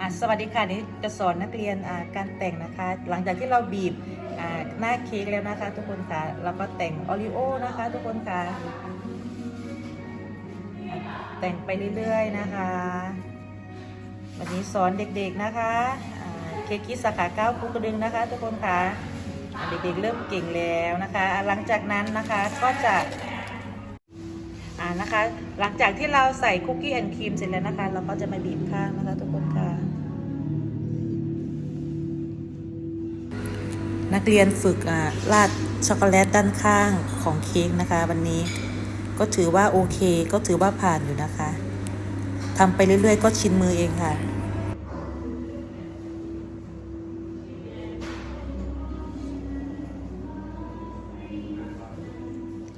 อะสวัสดีค่ะนี่จะสอนนักเรียนอ่าการแต่งนะคะ หลังจากที่เราบีบอ่าหน้าเค้กแล้วนะคะ ทุกคนค่ะเราก็แต่งโอริโอนะคะ ทุกคนค่ะอะแต่งไปเรื่อยๆนะคะ วันนี้สอนเด็กๆนะคะเค้กคิสาขาเก้าภูกระดึงนะคะ ทุกคนค่ะอะเด็กๆเริ่มเก่งแล้วนะคะ หลังจากนั้นนะคะก็จะ อ่านะคะ หลังจากที่เราใส่คุกกี้แอนด์ครีมเสร็จแล้วนะคะ เราก็จะมาบีบข้างนะคะทุกคนค่ะนักเรียนฝึกอ่าราดช็อกโกแลตด้านข้างของเค้กนะคะ วันนี้ก็ถือว่าโอเค ก็ถือว่าผ่านอยู่นะคะทำไปเรื่อยๆ ก็ชินมือเองค่ะ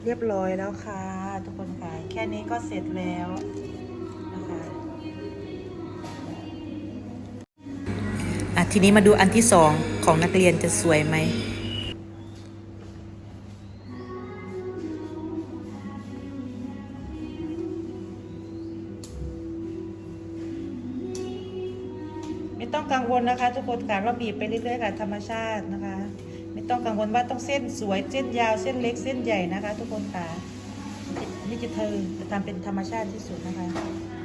เรียบร้อยแล้วค่ะ ทุกคนค่ะ แค่นี้ก็เสร็จแล้วนะคะอะทีนี้มาดูอันที่สองของนักเรียนจะสวยไหมไม่ต้องกังวลนะคะ ทุกคนค่ะเราบีบไปเรื่อยๆค่ะธรรมชาตินะคะ ไม่ต้องกังวลว่าต้องเส้นสวยเส้นยาวเส้นเล็กเส้นใหญ่นะคะ ทุกคนค่ะนี่จะเธอจะทำเป็นธรรมชาติที่สุดนะคะเรียบร้อยค่ะ